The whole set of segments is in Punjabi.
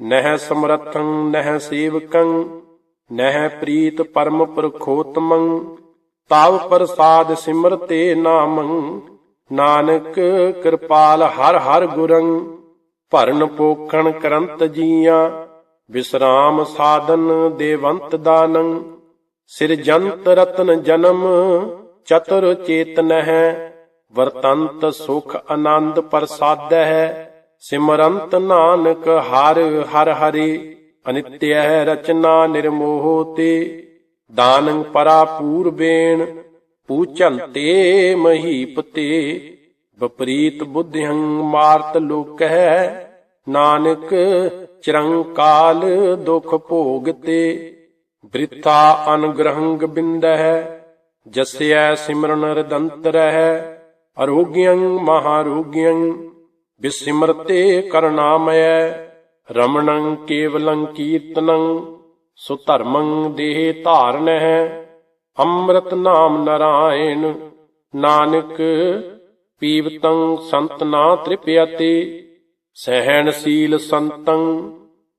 ਨਹਿ ਸਮਰਥੰ, ਨਹਿ ਸੇਵਕੰ, ਨਹਿ ਪ੍ਰੀਤ ਪਰਮ ਪ੍ਰਖੋਤਮੰ, ਤਾਵ ਪ੍ਰਸਾਦ ਸਿਮਰਤੇ ਨਾਮੰ, ਨਾਨਕ ਕਿਰਪਾਲ ਹਰ ਹਰ ਗੁਰੰ, ਭਰਨ ਪੋਖਣ ਕਰੰਤ ਜੀਆਂ, ਵਿਸਰਾਮ ਸਾਧਨ ਦੇਵੰਤ ਦਾਨੰ, ਸਿਰਜੰਤ ਰਤਨ ਜਨਮ, ਚਤੁਰ ਚੇਤਨ ਹੈ ਵਰਤੰਤ ਸੁਖ ਆਨੰਦ ਪ੍ਰਸਾਦ ਹੈ ਸਿਮਰੰਤ ਨਾਨਕ ਹਰ ਹਰ ਹਰੀ, ਅਨਿਤਯ ਰਚਨਾ ਨਿਰਮੋਹ ਤੇ ਦਾਨੰ ਪਰਾ ਪੂਰਬੇਣ, ਪੂਚੰਤੇ ਮਹੀਪਤੇ, ਵਿਪਰੀਤ ਬੁੱਧਿਹੰ ਮਾਰਤ ਲੋਕਹਿ, ਨਾਨਕ ਚਿਰੰਕਾਲ ਦੁਖ ਭੋਗ ਤੇ ਬ੍ਰਿਥਾ ਅਨੁਗ੍ਰਹੰ ਬਿੰਦਹਿ ਜਸਯ ਸਿਮਰਨ ਰਦੰਤ ਰਹਿ ਅਰੋਗਿਯੰ ਮਹਾਰੋਗਿਯੰ ਬਿਸਿਮਰਤੇ ਕਰਨਾਮਯ ਰਮਣੰ ਕੇਵਲੰ ਕੀਰਤਨੰ ਸੁਧਰਮੰ ਦੇਹ ਧਾਰਨਹਿ, ਅੰਮ੍ਰਿਤ ਨਾਮ ਨਰਾਇਣ, ਨਾਨਕ ਪੀਵਤੰ ਸੰਤ ਨਾ ਸਹਿਣਸ਼ੀਲ ਸੰਤੰ,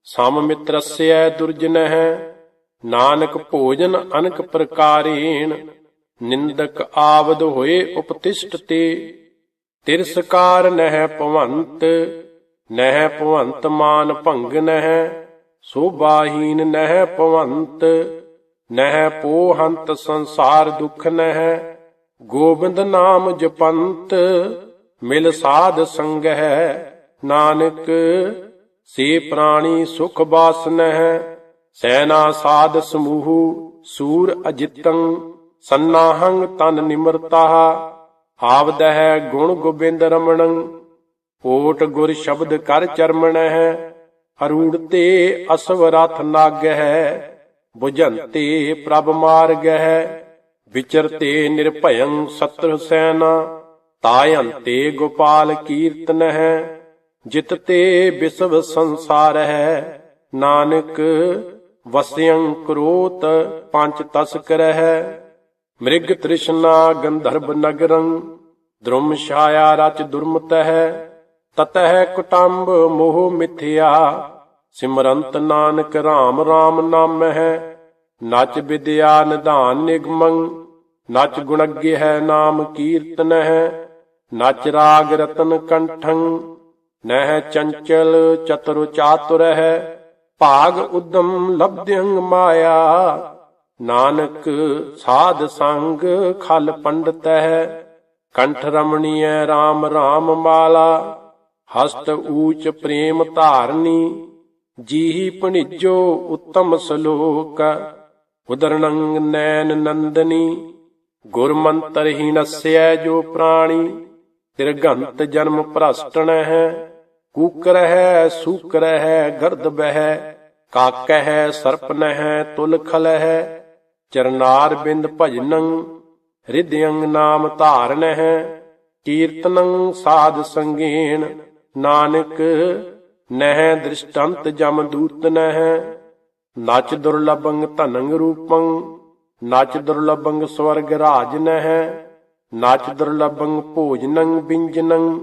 ਸਮ ਮਿਤਰਸਯ ਦੁਰਜਨਹਿ, ਨਾਨਕ ਭੋਜਨ ਅਨਕ ਪ੍ਰਕਾਰੇਣ, ਨਿੰਦਕ ਆਵਦ ਹੋਏ ਉਪਤਿਸ਼ਟ ਤੇ ਤਿਰਸਕਾਰ ਨਹਿ ਭਵੰਤ ਨਹਿ ਭਵੰਤ ਮਾਨ ਭੰਗ ਨਹਿ, ਸੋਭਾਹੀਨ ਨਹਿ ਭਵੰਤ, ਨਹਿ ਪੋਹੰਤ ਸੰਸਾਰ ਦੁਖ ਨਹਿ, ਗੋਬਿੰਦ ਨਾਮ ਜਪੰਤ, ਮਿਲ ਸਾਧ ਸੰਗਹਿ, ਨਾਨਕ ਸੇ ਪ੍ਰਾਣੀ ਸੁਖ ਬਾਸਨਹਿ ਸੈਨਾ ਸਾਧ ਸਮੂਹ ਸੂਰ ਅਜਿਤੰ ਸੰਨਾਹੰ ਤਨ ਨਿਮਰਤਾ ਆਵਦਹਿ ਗੁਣ ਗੋਬਿੰਦ ਰਮਣੰ ਓਟ ਗੁਰ ਸ਼ਬਦ ਕਰ ਚਰਮਣਹਿ, ਅਰੂੜ ਤੇ ਅਸਵ ਰਥ ਨਾਗਹਿ 부ਜੰਤੇ ਪ੍ਰਭ ਮਾਰਗਹਿ ਵਿਚਰਤੇ ਨਿਰਭਯੰ ਸਤਰ ਸੈਨਾ ਤਾਯੰਤੇ ਗੋਪਾਲ ਕੀਰਤਨਹਿ, ਜਿਤ ਤੇ ਵਿਸਵ ਸੰਸਾਰ ਹੈ ਨਾਨਕ ਵਸਿਯੰ ਕਰੋਤ ਪੰਜ ਤਸਕਰਹਿ। ਮ੍ਰਿਗ ਤ੍ਰਿਸ਼ਨਾ ਗੰਧਰਬ ਨਗਰੰ, ਦ੍ਰੁਮ ਛਾਇਆ ਰਚ ਦੁਰਮਤ ਤਤਹਿ ਕੁਟੰਬ ਮੋਹ ਮਿਥਿਆ, ਸਿਮਰੰਤ ਨਾਨਕ RAM RAM ਨਾਮ ਨਚ ਵਿਦਿਆ ਨਿਧਾਨ ਨਿਗਮੰ, ਨਚ ਗੁਣਗੇ ਹੈ ਨਾਮ ਕੀਰਤਨ ਨਚ ਰਾਗ ਰਤਨ ਕੰਠੰ, ਨਹਿ ਚੰਚਲ ਚਤੁਰ ਚਾਤੁਰ ਹੈ ਭਾਗ ਉਦਮ ਲਬਧਿਅੰ ਮਾਇਆ। ਨਾਨਕ ਸਾਧ ਸੰਗ ਖਲ ਪੰਡਤ ਕੰਠ ਰਮਣੀਐ RAM RAM ਮਾਲਾ, ਹਸਤ ਊਚ ਪ੍ਰੇਮ ਧਾਰਨੀ, ਜੀਹੀ ਭਣਿਜੋ ਉੱਤਮ ਸ਼ਲੋਕ ਉਦਰਣੰ ਨੈਨ ਨੰਦਨੀ ਗੁਰਮੰਤਰ ਹੀ ਨਸਿਐ ਜੋ ਪ੍ਰਾਣੀ, ਤਿਰਗੰਤ ਜਨਮ ਭ੍ਰਸ਼ਟਣ ਹੈ ਕੂਕਰ ਹੈ ਸੂਕਰ ਹੈ ਗਰਦ ਬਹਿ ਕਾਕ ਹੈ ਸਰਪ ਨਹਿ ਤੁਲ ਖਲ ਹੈ ਚਰਨਾਰ ਬਿੰਦ ਭਜਨੰ ਹਿਰਦਯੰ ਨਾਮ ਧਾਰਨ ਹੈ ਕੀਰਤਨੰ ਸਾਧ ਸੰਗੇਣ ਨਾਨਕ ਨਹਿ ਦ੍ਰਿਸ਼ਟੰਤ ਜਮ ਦੂਤ ਨਹਿ। ਨਚ ਦੁਰਲਭੰ ਧਨੰ ਰੂਪੰ, ਨਚ ਦੁਰਲਭੰ ਸਵਰਗ ਰਾਜ ਨਹਿ। ਨਚ ਦੁਰਲਭੰ ਭੋਜਨੰ ਬਿੰਜਨੰ,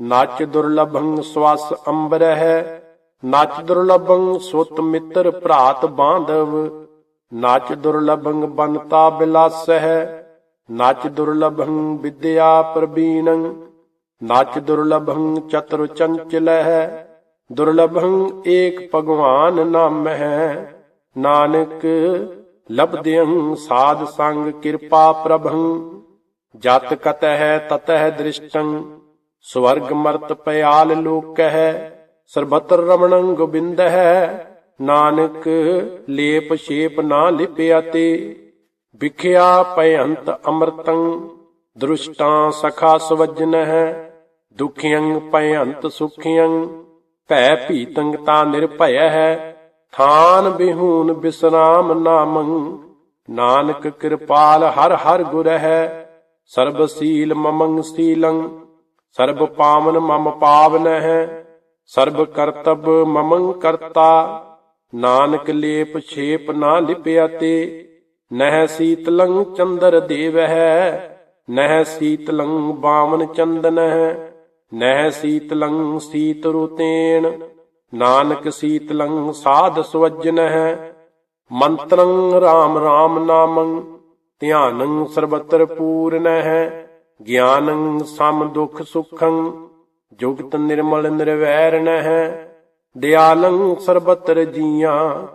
ਨਚ ਦੁਰਲਭੰ ਸਵਾਸ ਅੰਬਰਹਿ। ਨਚ ਦੁਰਲਭੰ ਸੁਤ ਮਿੱਤਰ ਭਰਾਤ ਬਾਂਧਵ ਨਾਚ ਦੁਰਲਭੰ ਬਨਤਾ ਬਿਲਾਸਹਿ, ਨਾਚ ਦੁਰਲਭੰ ਵਿਦਿਆ ਪ੍ਰਬੀਣੰ ਨਾਚ ਦੁਰਲਭੰ ਚਤੁਰ ਚੰਚਲਹਿ, ਦੁਰਲਭੰ ਏਕ ਭਗਵਾਨ ਨਾਮ ਨਾਨਕ ਲਬਦਿਅੰ ਸਾਧ ਸੰਗ ਕਿਰਪਾ ਪ੍ਰਭੰ, ਜਤ ਕਤਹਿ ਤਤਹਿ ਦ੍ਰਿਸ਼ਟੰ, ਸਵਰਗ ਮਰਤ ਪਿਆਲ ਲੋਕਹਿ ਸਰਬਤਰ ਰਮਣੰ ਗੋਬਿੰਦਹਿ। ਨਾਨਕ ਲੇਪ ਛੇਪ ਨਾ ਲਿਪਿਆ ਤੇ, ਵਿਖਿਆ ਭਯੰਤ ਅੰਮ੍ਰਿਤੰ, ਦ੍ਰਿਸ਼ਟਾਂ ਸਖਾ ਸਵਜਨ ਹੈ ਦੁਖੀਆਂ ਭਯੰਤ ਸੁਖੀਆਂ ਭੈ ਭੀਤੰਗ ਤਾ ਨਿਰਭੈ ਹੈ, ਥਾਨ ਬਿਹੂਨ ਬਿਸਰਾਮ ਨਾਮੰ, ਨਾਨਕ ਕਿਰਪਾਲ ਹਰ ਹਰ ਗੁਰ ਹੈ, ਸਰਬ ਸੀਲ ਮਮੰ ਸੀਲੰ, ਸਰਬ ਪਾਵਨ ਮਮ ਪਾਵਨ ਹੈ, ਸਰਬ ਕਰਤਬ ਮਮੰ ਕਰਤਾ ਨਾਨਕ ਲੇਪ ਛੇਪ ਨਾ ਲਿਪਿਆ ਤੇ, ਨਹਿ ਸੀਤਲੰ ਚੰਦਰ ਦੇਵ ਹੈ ਨਹਿ ਸੀਤਲੰ ਬਾਮਨ ਚੰਦਨ ਨਹਿ ਸੀਤਲੰ ਸੀਤ ਰੁਤੇਣ, ਨਾਨਕ ਸੀਤਲੰ ਸਾਧ ਸੁਵਜਨ ਹੈ ਮੰਤਰੰ RAM RAM ਨਾਮੰ, ਧਿਆਨੰ ਸਰਬਤਰ ਪੂਰਨ ਗਿਆਨੰ ਸਮ ਦੁਖ ਸੁਖੰ, ਜੁਗਤ ਨਿਰਮਲ ਨਿਰਵੈਰਣ ਦਿਆਲੰ ਸਰਬਤਰ ਜੀਆਂ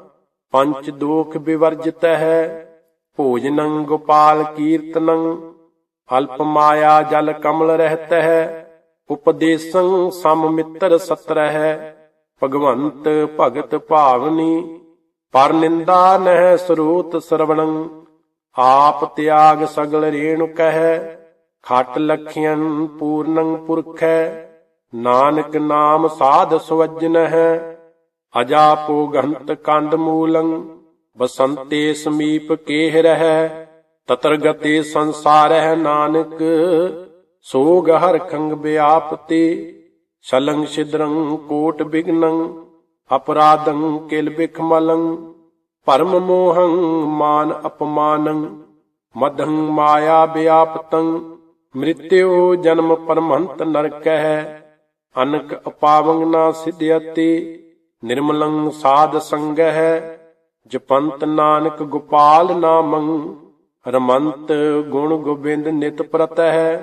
ਪੰਚ ਦੋਖ ਵਿਵਰਜਿਤ ਹੈ। ਭੋਜਨੰ ਗੋਪਾਲ ਕੀਰਤਨੰ, ਅਲਪ ਮਾਇਆ ਜਲ ਕਮਲ ਰਹਿਤ ਹੈ। ਉਪਦੇਸੰ ਸਮ ਮਿੱਤਰ ਸਤਰ ਹੈ। ਭਗਵੰਤ ਭਗਤ ਭਾਵਨੀ, ਪਰ ਨਿੰਦਾ ਨਹਿ ਸਰੂਤ ਸਰਵਣੰ, ਆਪ ਤਿਆਗ ਸਗਲ ਰੇਣੁ ਕਹਿ। ਖਟ ਲਖੀਆਂ ਪੂਰਨੰ ਪੁਰਖੈ ਨਾਨਕ ਨਾਮ ਸਾਧ ਸੁਵਜਨ ਹੈ ਅਜਾਪੋ ਗੰਤ ਕੰਡ ਮੂਲੰ, ਬਸੰਤੇ ਸਮੀਪ ਕੇਹ ਰਹਿ ਤਤਰ ਗਤੇ ਸੰਸਾਰਹਿ ਨਾਨਕ ਸੋਗ ਹਰ ਖੰਗ ਬਿਆਪਤੇ ਸ਼ਲੰਗ ਛਿਦਰੰ ਕੋਟ ਬਿਗਨੰ, ਅਪਰਾਧੰ ਕਿਲ ਬਿਖਮਲੰ ਪਰਮ ਮੋਹੰ ਮਾਨ ਅਪਮਾਨੰ, ਮਦੰ ਮਾਇਆ ਬਿਆਪਤੰ ਮ੍ਰਿਤਿਉ ਜਨਮ ਪਰਮੰਤ ਨਰਕਹਿ ਅਨਕ ਅਪਾਵੰਗ ਨਾ ਸਿਧਿਅਤੇ, ਨਿਰਮਲੰ ਸਾਧ ਸੰਗਹਿ, ਜਪੰਤ ਨਾਨਕ ਗੋਪਾਲ ਨਾਮੰ, ਰਮੰਤ ਗੁਣ ਗੋਬਿੰਦ ਨਿਤ ਪ੍ਰਤਹਿ,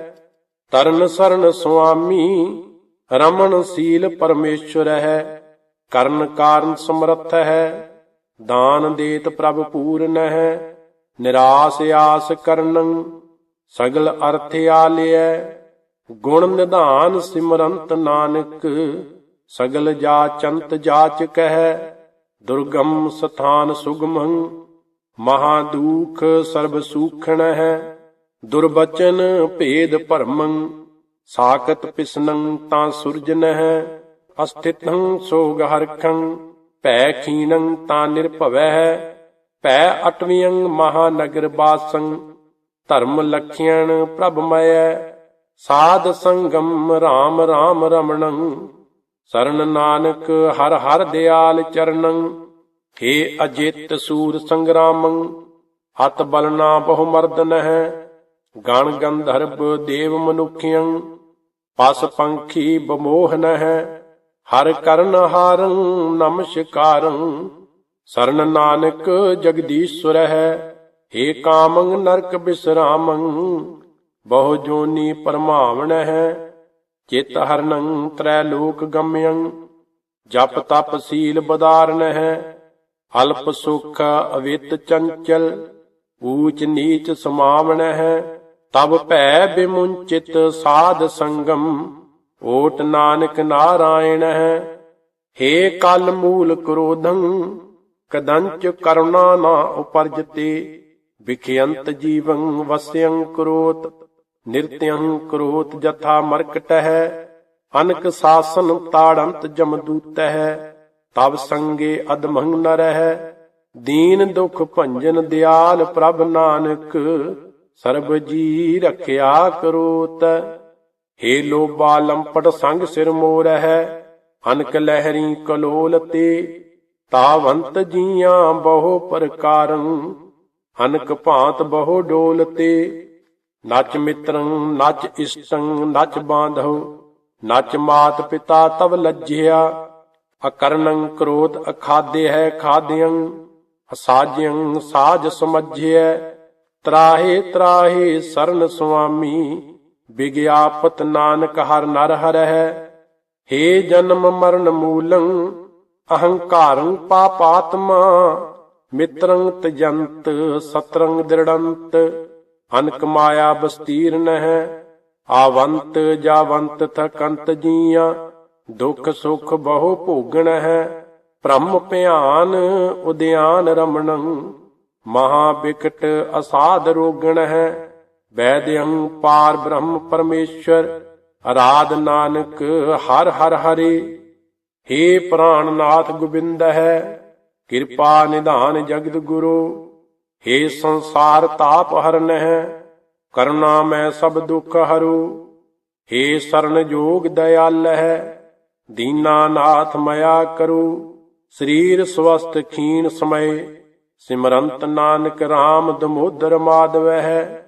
ਤਰਨ ਸਰਨ ਸੁਆਮੀ, ਰਮਨ ਸੀਲ ਪਰਮੇਸ਼ਵਰ ਹੈ ਕਰਨ ਕਾਰਨ ਸਮਰੱਥ ਹੈ ਦਾਨ ਦੇਤ ਪ੍ਰਭ ਪੂਰਨ ਹੈ ਨਿਰਾਸ ਆਸ ਕਰਨ, ਸਗਲ ਅਰਥ ਆਲਿਐ ਗੁਣ ਨਿਧਾਨ ਸਿਮਰੰਤ ਨਾਨਕ, ਸਗਲ ਜਾਚੰਤ ਜਾਚ ਕਹਿ, ਦੁਰਗਮ ਸਥਾਨ ਸੁਗਮੰ, ਮਹਾ ਦੂਖ ਸਰਬ ਸੂਖਣ ਹੈ ਦੁਰਬਚਨ ਭੇਦ ਭਰਮੰ ਸਾਕਤ ਪਿਸਨੰ ਤਾਂ ਸੁਰਜਨ ਹੈ ਅਸਥਿਤੰ ਸੋਗ ਹਰਖੰ, ਭੈ ਖੀਨੰ ਤਾਂ ਨਿਰਭਵੈ ਹੈ ਭੈ ਅਟਵੀਯੰ ਮਹਾਨਗਰ ਬਾਸੰ, ਧਰਮ ਲਖਿਆਣ ਪ੍ਰਭ ਮਯੈ ਸਾਧ ਸੰਗਮ RAM RAM ਰਮਣੰ, ਸਰਨ ਨਾਨਕ ਹਰ ਹਰ ਦਿਆਲ ਚਰਨੰ, ਹੇ ਅਜਿਤ ਸੂਰ ਸੰਗਰਾਮੰ ਹਤ ਬਲਨਾ ਬਹੁ ਮਰਦਨ ਹੈ ਗਣ ਗੰਧਰਵ ਦੇਵ ਮਨੁਖਿਯੰ, ਪਸ ਪੰਖੀ ਬਮੋਹਨ ਹੈ ਹਰ ਕਰਨ ਹਾਰੰ ਨਮਸਕਾਰੰ, ਸਰਨ ਨਾਨਕ ਜਗਦੀਸ਼ਵਰ ਹੈ ਏ ਕਾਮੰ ਨਰਕ ਬਿਸਰਾਮੰ ਬਹੁ ਜੋਨੀ ਪਰਮਾਵਣ ਹੈ, ਚਿਤ ਹਰਨੰ ਤ੍ਰੈ ਲੋਕ ਗਮਯੰ, ਜਪ ਤਪ ਸੀਲ ਬਦਾਰਨ ਹੈ, ਅਲਪ ਸੁਖ ਅਵਿਤ ਚੰਚਲ, ਊਚ ਨੀਚ ਸਮਾਵਣ ਹੈ, ਤਬ ਭੈ ਬਿਮੁੰਚਿਤ ਸਾਧ ਸੰਗਮ, ਓਟ ਨਾਨਕ ਨਾਰਾਇਣ ਹੈ, ਹੇ ਕਲ ਮੂਲ ਕ੍ਰੋਧੰ, ਕਦੰਚ ਕਰੁਣਾ ਨਾ ਉਪਰਜਤੇ ਵਿਖਿਅੰਤ ਜੀਵੰ ਵਸਿਅੰ ਕਰੋਤ। ਨਿਰਤਿਅੰ ਕਰੋਤ ਜਥਾ ਮਰਕਟ ਹੈ ਅਨਕ ਸਾਸਨ ਤਾੜੰਤ ਜਮਦੂਤ ਹੈ ਤਬ ਸੰਗੇ ਅਦਮੰ ਨ ਰਹਿ, ਦੀਨ ਦੁਖ ਭੰਜਨ ਦਿਆਲ ਪ੍ਰਭ ਨਾਨਕ, ਸਰਬ ਜੀ ਰਖਿਆ ਕਰੋਤ। ਹੇ ਲੋਬਾ ਲੰਪਟ ਸੰਗ ਸਿਰ ਮੋਰ ਹੈ ਅਨਕ ਲਹਿਰੀ ਕਲੋਲ ਤੇ, ਤਾਵੰਤ ਜੀਆਂ ਬਹੁ ਪ੍ਰਕਾਰੰ, ਅਨਕ ਭਾਂਤ ਬਹੁ ਡੋਲ ਤੇ। ਨਚ ਮਿੱਤਰੰ ਨਚ ਇਸ਼ਟੰ ਨਚ ਬਾਂਧੋ ਨਚ ਮਾਤ ਪਿਤਾ ਤਵ ਲੱਜਿਆ ਅਕਰਣੰ ਕ੍ਰੋਧ ਅਖਾਦੇ ਹੈ ਖਾਦਿਅੰ, ਅਸਾਜਿਅੰ ਸਾਜ ਸਮਝਿਐ, ਤਰਾਹੇ ਤਰਾਹੇ ਸਰਨ ਸੁਆਮੀ ਵਿਗਿਆਪਤ ਨਾਨਕ ਹਰ ਨਰ ਹਰ ਹੈ ਹੇ ਜਨਮ ਮਰਨ ਮੂਲੰ ਅਹੰਕਾਰੰ ਪਾਪਾਤਮਾ ਮਿੱਤਰੰ ਤਜੰਤ ਸਤਰੰ ਦ੍ਰਿੜੰਤ ਅਨਕ ਮਾਇਆ ਬਸਤੀਰਨ ਹੈ ਆਵੰਤ ਜਾਵੰਤ ਥਕੰਤ ਜੀਆਂ, ਦੁਖ ਸੁਖ ਬਹੁ ਭੋਗਣ ਹੈ, ਭ੍ਰਮ ਭਿਆਨ ਉਦਿਆਨ ਰਮਣੰ, ਮਹਾ ਬਿਕਟ ਅਸਾਧ ਰੋਗਣ ਹੈ ਵੈਦਯੰ ਪਾਰ ਬ੍ਰਹਮ ਪਰਮੇਸ਼ਰ, ਅਰਾਧ ਨਾਨਕ ਹਰ ਹਰ ਹਰੇ। ਹੇ ਪ੍ਰਾਨਨਾਥ ਗੋਬਿੰਦ ਹੈ, ਕਿਰਪਾ ਨਿਧਾਨ ਜਗਤ ਗੁਰੂ ਹੇ ਸੰਸਾਰ ਤਾਪ ਹਰਨ ਹੈ ਕਰੁਣਾ ਮੈਂ ਸਭ ਦੁਖ ਹਰੂ। ਹੇ ਸਰਨ ਜੋਗ ਦਇਆਲ ਹੈ ਦੀਨਾਨਾਥ ਮਇਆ ਕਰੂ। ਸਰੀਰ ਸਵਸਤ ਖੀਨ ਸਮਏ, ਸਿਮਰੰਤ ਨਾਨਕ RAM ਦਮੋਦਰ ਮਾਧਵ ਹੈ